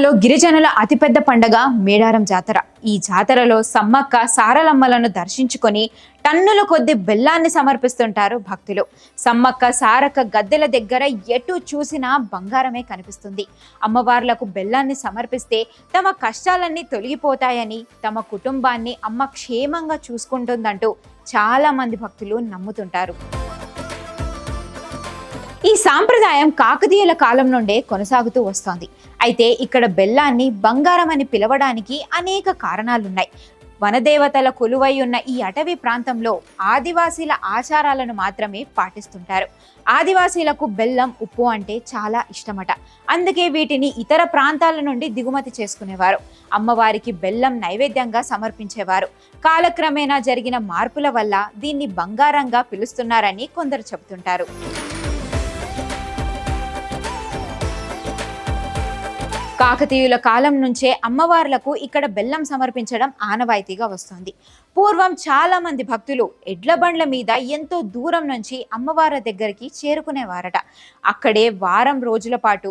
తెలంగాణలో గిరిజనుల అతిపెద్ద పండగ మేడారం జాతర. ఈ జాతరలో సమ్మక్క సారలమ్మలను దర్శించుకొని టన్నుల కొద్ది బెల్లాన్ని సమర్పిస్తుంటారు భక్తులు. సమ్మక్క సారక్క గద్దెల దగ్గర ఎటు చూసినా బంగారమే కనిపిస్తుంది. అమ్మవార్లకు బెల్లాన్ని సమర్పిస్తే తమ కష్టాలన్నీ తొలగిపోతాయని తమ కుటుంబాన్ని అమ్మ క్షేమంగా చూసుకుంటుందంటూ చాలా మంది భక్తులు నమ్ముతుంటారు. ఈ సాంప్రదాయం కాకతీయుల కాలం నుండే కొనసాగుతూ వస్తోంది. అయితే ఇక్కడ బెల్లాన్ని బంగారం అని పిలవడానికి అనేక కారణాలున్నాయి. వనదేవతల కొలువై ఉన్న ఈ అటవీ ప్రాంతంలో ఆదివాసీల ఆచారాలను మాత్రమే పాటిస్తుంటారు. ఆదివాసీలకు బెల్లం ఉప్పు అంటే చాలా ఇష్టమట. అందుకే వీటిని ఇతర ప్రాంతాల నుండి దిగుమతి చేసుకునేవారు. అమ్మవారికి బెల్లం నైవేద్యంగా సమర్పించేవారు. కాలక్రమేణా జరిగిన మార్పుల వల్ల దీన్ని బంగారంగా పిలుస్తున్నారని కొందరు చెబుతుంటారు. కాకతీయుల కాలం నుంచే అమ్మవార్లకు ఇక్కడ బెల్లం సమర్పించడం ఆనవాయితీగా వస్తుంది. పూర్వం చాలా మంది భక్తులు ఎడ్ల బండ్ల మీద ఎంతో దూరం నుంచి అమ్మవారి దగ్గరికి చేరుకునేవారట. అక్కడే వారం రోజుల పాటు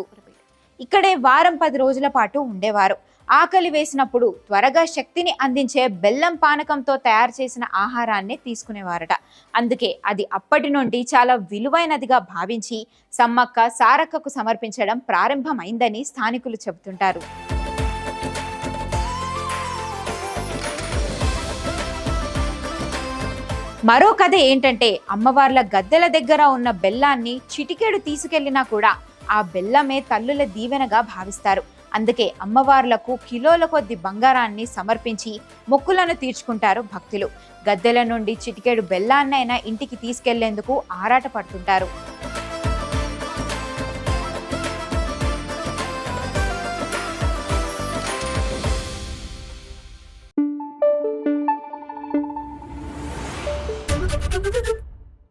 ఇక్కడే వారం పది రోజుల పాటు ఉండేవారు. ఆకలి వేసినప్పుడు త్వరగా శక్తిని అందించే బెల్లం పానకంతో తయారు చేసిన ఆహారాన్ని తీసుకునేవారట. అందుకే అది అప్పటి నుండి చాలా విలువైనదిగా భావించి సమ్మక్క సారక్కకు సమర్పించడం ప్రారంభమైందని స్థానికులు చెబుతుంటారు. మరో కథ ఏంటంటే అమ్మవార్ల గద్దెల దగ్గర ఉన్న బెల్లాన్ని చిటికెడు తీసుకెళ్ళినా కూడా ఆ బెల్లమే తల్లుల దీవెనగా భావిస్తారు. అందుకే అమ్మవార్లకు కిలోల కొద్ది బంగారాన్ని సమర్పించి మొక్కులను తీర్చుకుంటారు భక్తులు గద్దెల నుండి చిటికెడు బెల్లాన్నైనా ఇంటికి తీసుకెళ్ళేందుకు ఆరాట పడుతుంటారు